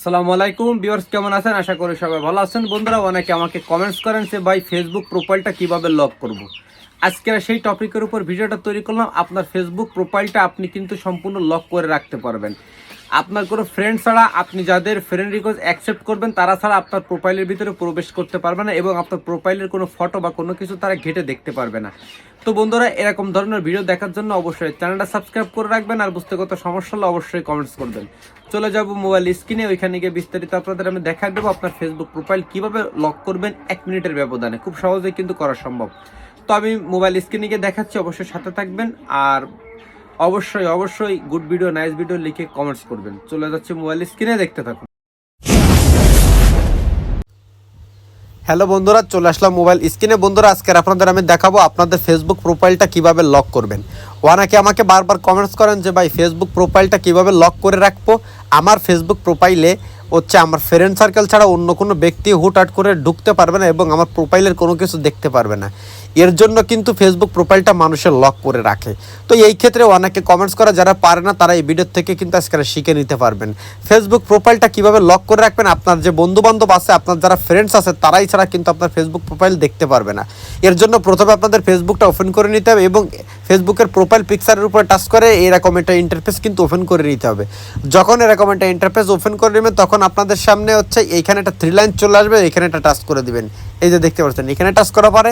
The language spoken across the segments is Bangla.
আসসালামু আলাইকুম ভিউয়ার্স কেমন আছেন? আশা করি সবাই ভালো আছেন। বন্ধুরা, অনেকে আমাকে কমেন্টস করেন যে, ভাই ফেসবুক প্রোফাইলটা কীভাবে লক করব। আজকে সেই টপিকের উপর ভিডিওটা তৈরি করলাম। আপনার ফেসবুক প্রোফাইলটা আপনি কিন্তু সম্পূর্ণ লক করে রাখতে পারবেন। আপনার কোনো ফ্রেন্ড ছাড়া আপনি যাদের ফ্রেন্ড রিকোয়েস্ট অ্যাকসেপ্ট করবেন, তারা ছাড়া আপনার প্রোফাইলের ভিতরে প্রবেশ করতে পারবে না এবং আপনার প্রোফাইলের কোনো ফটো বা কোনো কিছু তারা ঘেটে দেখতে পারবে না। তো বন্ধুরা, এরকম ধরনের ভিডিও দেখার জন্য অবশ্যই চ্যানেলটা সাবস্ক্রাইব করে রাখবেন আর বুঝতে কত সমস্যা হলে অবশ্যই কমেন্টস করবেন। চলে যাব মোবাইল স্ক্রিনে ওইখানে গিয়ে বিস্তারিত আপনাদের আমি দেখা দেবো আপনার ফেসবুক প্রোফাইল কীভাবে লক করবেন এক মিনিটের ব্যবধানে। খুব সহজেই কিন্তু করা সম্ভব। তো আমি মোবাইল স্ক্রিনে গিয়ে দেখাচ্ছি, অবশ্যই সাথে থাকবেন। আর অবশ্যই অবশ্যই গুড ভিডিও নাইস ভিডিও লিখে কমেন্টস করবেন। চলে যাচ্ছে মোবাইল স্ক্রিনে দেখতে থাকুন। হ্যালো বন্ধুরা, চলে আসলাম মোবাইল স্ক্রিনে বন্ধুরা, আজকের আপনাদের আমি দেখাবো আপনাদের ফেসবুক প্রোফাইলটা কীভাবে লক করবেন। অনেকে আমাকে বারবার কমেন্টস করেন যে, ভাই ফেসবুক প্রোফাইলটা কীভাবে লক করে রাখব? আমার ফেসবুক প্রোফাইলে হচ্ছে আমার ফ্রেন্ড সার্কেল ছাড়া অন্য কোনো ব্যক্তি হুটহাট করে ঢুকতে পারবে না এবং আমার প্রোফাইলের কোনো কিছু দেখতে পারবে না। এর জন্য কিন্তু ফেসবুক প্রোফাইলটা মানুষের লক করে রাখে। তো এই ক্ষেত্রে অনেকে কমেন্টস করা, যারা পারে না, তারা এই ভিডিও থেকে কিন্তু আজকে শিখে নিতে পারবেন। ফেসবুক প্রোফাইলটা কীভাবে লক করে রাখবেন? আপনার যে বন্ধু বান্ধব আছে, আপনার যারা ফ্রেন্ডস আছে, তারাই ছাড়া কিন্তু আপনার ফেসবুক প্রোফাইল দেখতে পারবে না। এর জন্য প্রথমে আপনাদের ফেসবুকটা ওপেন করে নিতে হবে এবং ফেসবুকের প্রোফাইল পিকচারের উপরে টাচ করে এরকম একটা ইন্টারফেস কিন্তু ওপেন করে নিতে হবে। যখন এরকম একটা ইন্টারফেস ওপেন করে নেবেন, তখন আপনাদের সামনে হচ্ছে এইখানে একটা থ্রি লাইন চলে আসবে এখানে একটা টাচ করে দিবেন। এই যে দেখতে পাচ্ছেন এখানে টাচ করার পরে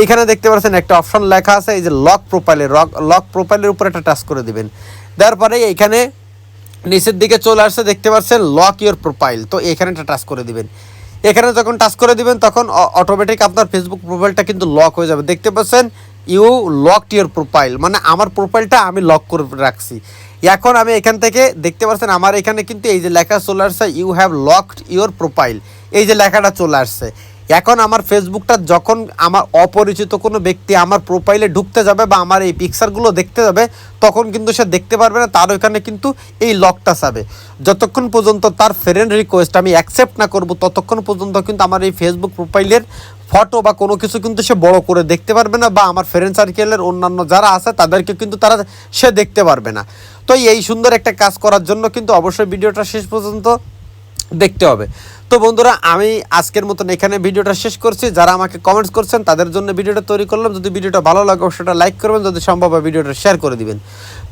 এইখানে দেখতে পাচ্ছেন একটা অপশন লেখা আছে, এই যে লক প্রোফাইলে লক প্রোফাইলের উপরে একটা টাচ করে দিবেন। দেওয়ার পরে এইখানে নিচের দিকে চলে আসছে, দেখতে পাচ্ছেন লক ইওর প্রোফাইল তো এখানে একটা টাচ করে দিবেন। এখানে যখন টাচ করে দিবেন, তখন অটোমেটিক আপনার ফেসবুক প্রোফাইলটা কিন্তু লক হয়ে যাবে। দেখতে পাচ্ছেন ইউ লকড ইওর প্রোফাইল মানে আমার প্রোফাইলটা আমি লক করে রাখছি। এখন আমি এখান থেকে দেখতে পাচ্ছেন, আমার এখানে কিন্তু এই যে লেখা চলে আসছে you have locked your profile এই যে লেখাটা চলে আসছে। এখন আমার ফেসবুকটা যখন আমার অপরিচিত কোনো ব্যক্তি আমার প্রোফাইলে ঢুকতে যাবে বা আমার এই পিকচারগুলো দেখতে যাবে, তখন কিন্তু সে দেখতে পারবে না, তার ওইখানে কিন্তু এই লকটা চাবে যতক্ষণ পর্যন্ত তার ফ্রেন্ড রিকোয়েস্ট আমি অ্যাকসেপ্ট না করব, ততক্ষণ পর্যন্ত কিন্তু আমার এই ফেসবুক প্রোফাইলের ফটো বা কোনো কিছু কিন্তু সে বড় করে দেখতে পারবে না বা আমার ফ্রেন্ড সার্কেলের অন্যান্য যারা আছে তাদেরকে কিন্তু তারা সে দেখতে পারবে না। তো এই সুন্দর একটা কাজ করার জন্য কিন্তু অবশ্যই ভিডিওটা শেষ পর্যন্ত দেখতে হবে। তো বন্ধুরা, আমি আজকের মতন এখানে ভিডিওটা শেষ করছি। যারা আমাকে কমেন্টস করছেন, তাদের জন্য ভিডিওটা তৈরি করলাম। যদি ভিডিওটা ভালো লাগে, অবশ্যই লাইক করবেন। যদি সম্ভব হয়, ভিডিওটা শেয়ার করে দিবেন।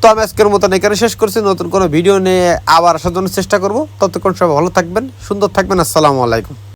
তো আমি আজকের মতন এখানে শেষ করছি। নতুন কোনো ভিডিও নিয়ে আবার আসার জন্য চেষ্টা করব। ততক্ষণ সবাই ভালো থাকবেন, সুন্দর থাকবেন। আসসালামু আলাইকুম।